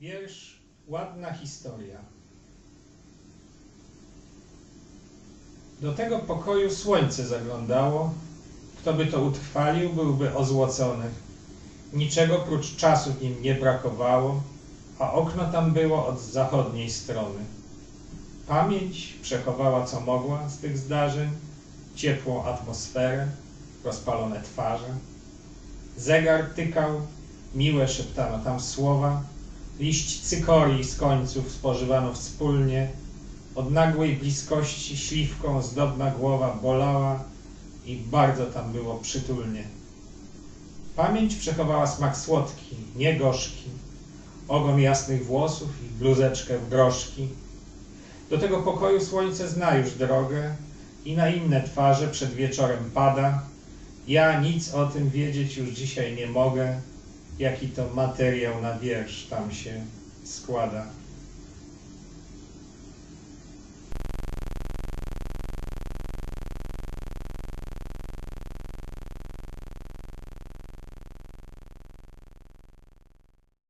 Wiersz Ładna historia. Do tego pokoju słońce zaglądało. Kto by to utrwalił, byłby ozłocony. Niczego prócz czasu w nim nie brakowało, a okno tam było od zachodniej strony. Pamięć przechowała co mogła z tych zdarzeń, ciepłą atmosferę, rozpalone twarze. Zegar tykał, miłe szeptano tam słowa, liść cykorii z końców spożywano wspólnie, od nagłej bliskości śliwką zdobna głowa bolała i bardzo tam było przytulnie. Pamięć przechowała smak słodki, nie gorzki, ogon jasnych włosów i bluzeczkę w groszki. Do tego pokoju słońce zna już drogę i na inne twarze przed wieczorem pada. Ja nic o tym wiedzieć już dzisiaj nie mogę, jaki to materiał na wiersz tam się składa.